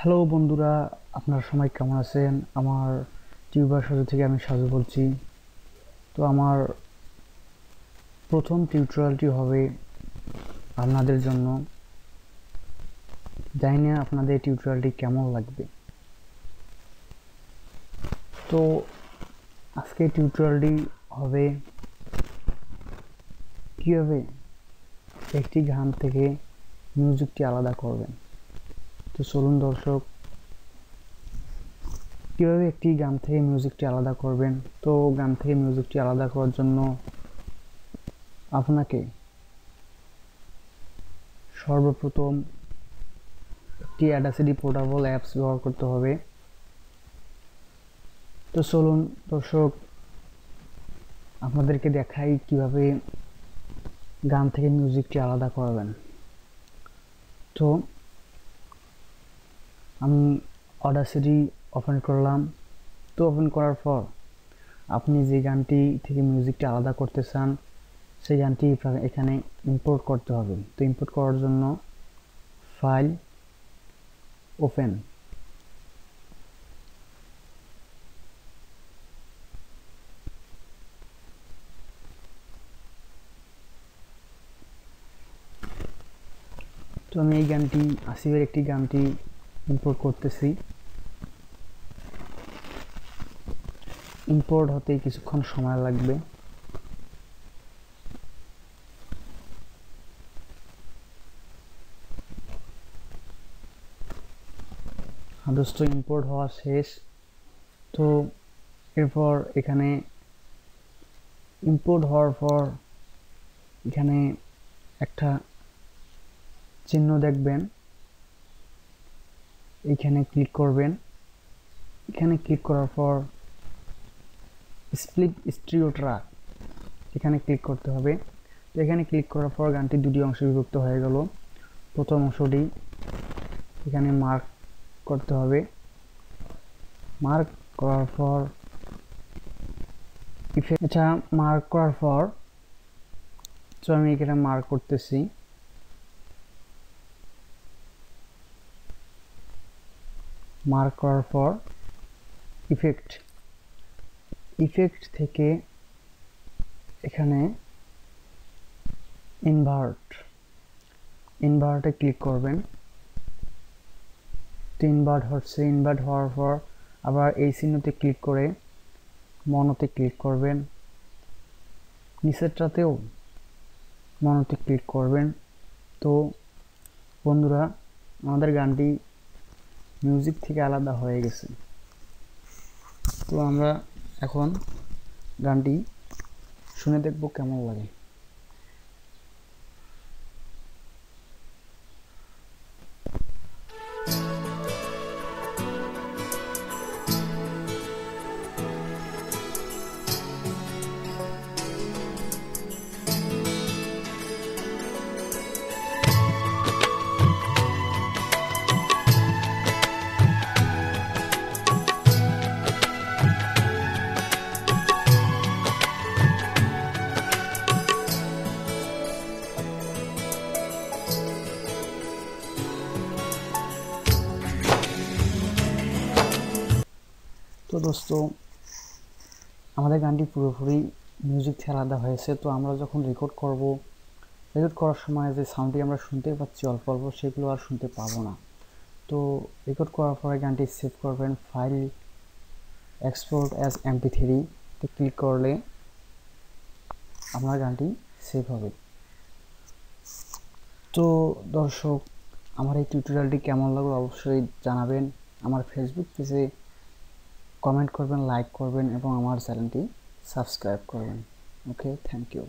Hello বন্ধুরা, আপনারা সবাই কেমন আছেন? আমার টিউবার সাজু থেকে আমি সাজু বলছি। তো আমার প্রথম টিউটোরিয়ালটি হবে আপনাদের জন্য। জানি না আপনাদের টিউটোরিয়ালটি কেমন লাগবে। তো আজকে টিউটোরিয়ালটি হবে কীভাবে একটি গান থেকে মিউজিকটি আলাদা করবেন? তো চলুন দর্শক। কীভাবে একটি গান থেকে মিউজিকটি আলাদা করবেন? তো গান থেকে মিউজিকটি আলাদা করার জন্য আপনাকে সর্বপ্রথম একটি অ্যাডাসিডি পোর্টাবল অ্যাপস ব্যবহার করতে হবে। তো চলুন দর্শক, আপনাদেরকে দেখাই কীভাবে গান থেকে মিউজিকটি আলাদা করবেন। তো আমি অডাসিটি ওপেন করলাম। তো ওপেন করার পর আপনি যে গানটি থেকে মিউজিকটি আলাদা করতে চান, সেই গানটি এখানে ইম্পোর্ট করতে হবে। তো ইম্পোর্ট করার জন্য ফাইল ওপেন তো আমি এই গানটি আসিফের একটি গানটি ইম্পোর্ট করতেছি। ইম্পোর্ট হতে কিছুক্ষণ সময় লাগবে। দোস্ত ইম্পোর্ট হওয়া শেষ। তো এরপর এখানে ইম্পোর্ট হওয়ার পর এখানে একটা চিহ্ন দেখবেন। এখানে ক্লিক করবেন। এখানে ক্লিক করার পর স্প্লিট স্ট্রিও ট্রাক এখানে ক্লিক করতে হবে। তো এখানে ক্লিক করার পর গানটি দুটি অংশে বিভক্ত হয়ে গেল। প্রথম অংশটি এখানে মার্ক করতে হবে। মার্ক করার পর এটা মার্ক করার পর, তো আমি এখানে মার্ক করতেছি। মার্ক করার পর ইফেক্ট ইফেক্ট থেকে এখানে ইনভার্ট ইনভার্টে ক্লিক করবেন। ইনভার্ট হচ্ছে ইনভার্ট হওয়ার পর আবার এই চিহ্নতে ক্লিক করে মনোতে ক্লিক করবেন। নিচেরটাতেও মনোতে ক্লিক করবেন। তো বন্ধুরা, আমাদের গানটি মিউজিক থেকে আলাদা হয়ে গেছে। তো আমরা এখন গানটি শুনে দেখব কেমন লাগে। তো দোস্ত, আমাদের গানটি পুরোপুরি মিউজিক থেকে আলাদা হয়েছে। তো আমরা যখন রেকর্ড করব রেকর্ড করার সময় যে সাউন্ডটি আমরা শুনতে পাচ্ছি অল্প অল্প, সেগুলো আর শুনতে পাবো না। তো রেকর্ড করার পরে গানটি সেভ করবেন ফাইল এক্সপোর্ট অ্যাজ এমপি থ্রিতে ক্লিক করলে আপনার গানটি সেভ হবে। তো দর্শক, আমার এই টিউটোরিয়ালটি কেমন লাগল অবশ্যই জানাবেন। আমার ফেসবুক পেজে কমেন্ট করবেন লাইক করবেন এবং আমার চ্যানেলটি সাবস্ক্রাইব করবেন। Okay thank you